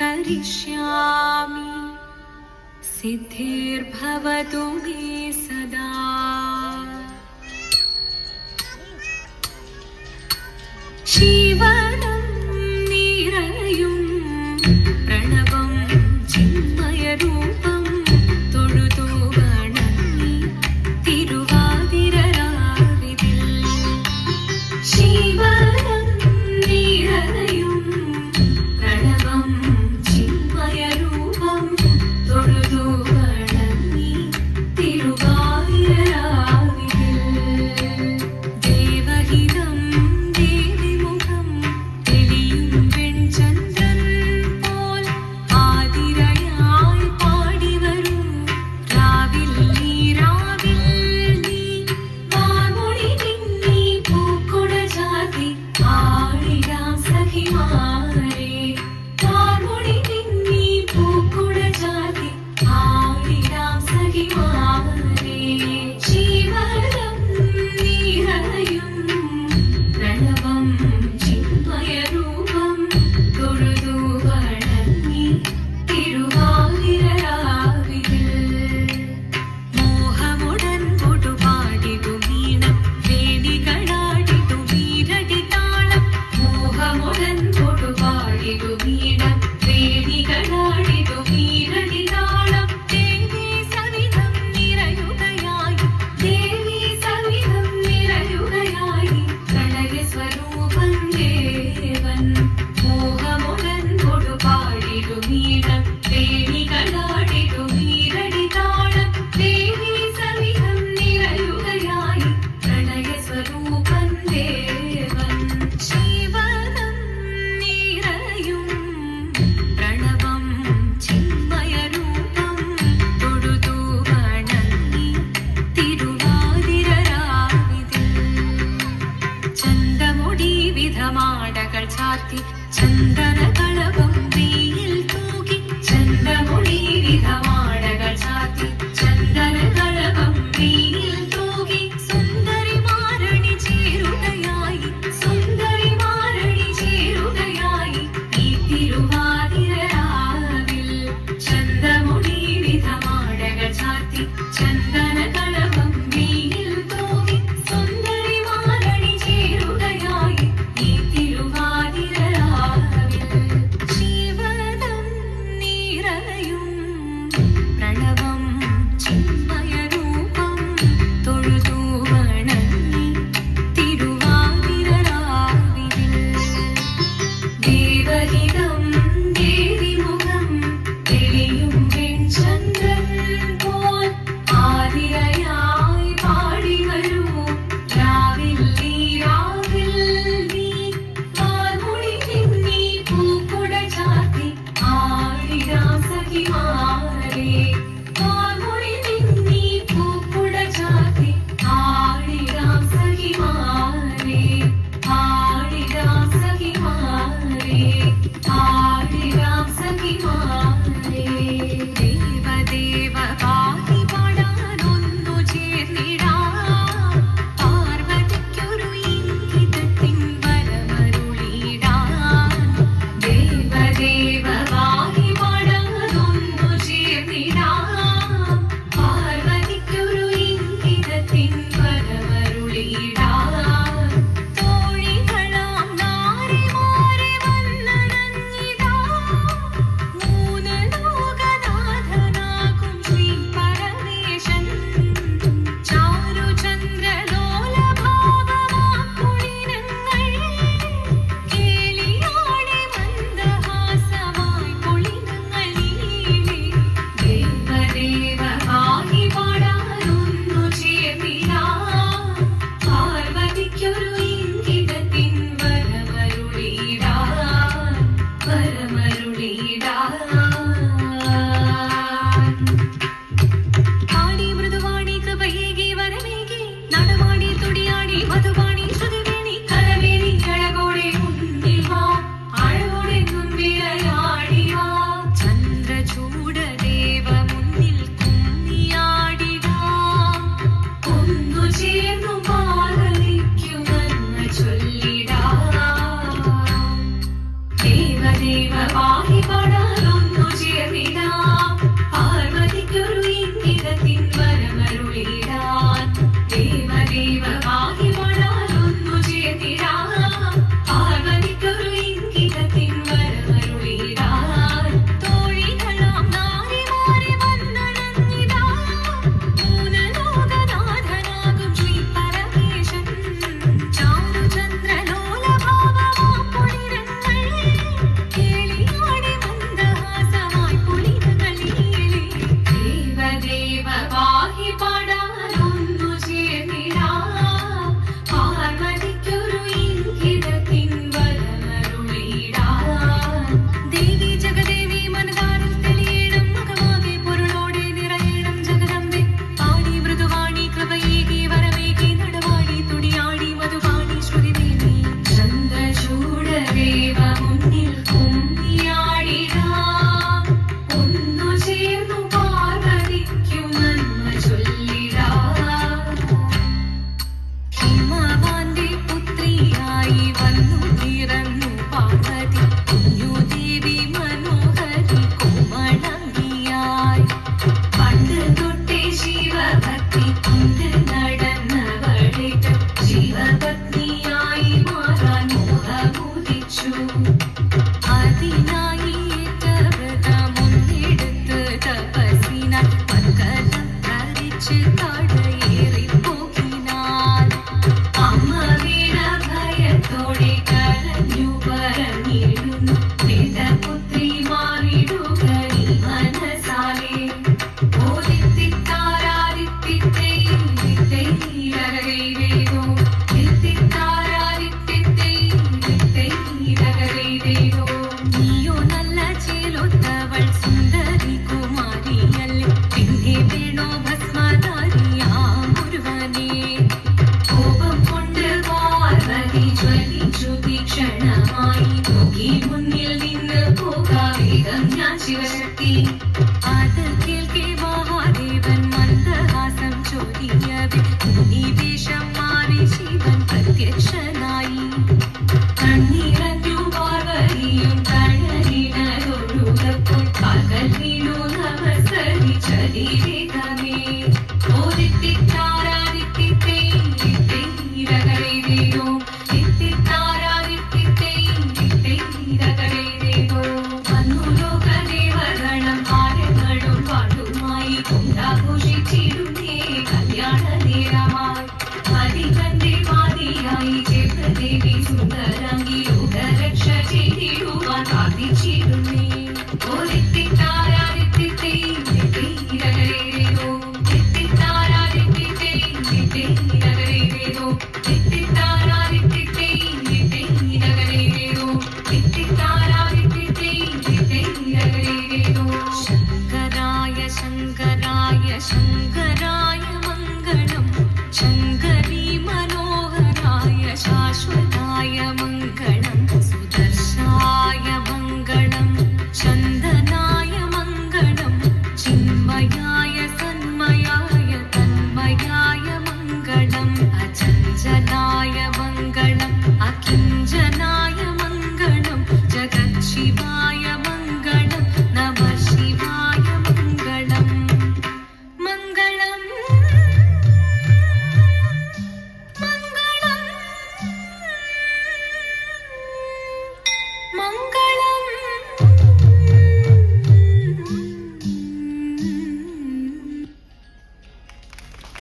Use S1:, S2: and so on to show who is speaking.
S1: करिष्यामि सिद्धिर्भवतु मे सदा शिवनं निरयुं प्रणवं चिन्मयरूप 的尽。Keep on. Sivasakthi. അത് കേൾക്കെ മഹാദേവൻ മന്ദഹാസം ചോദിയവൻ. വേഷം Thank you.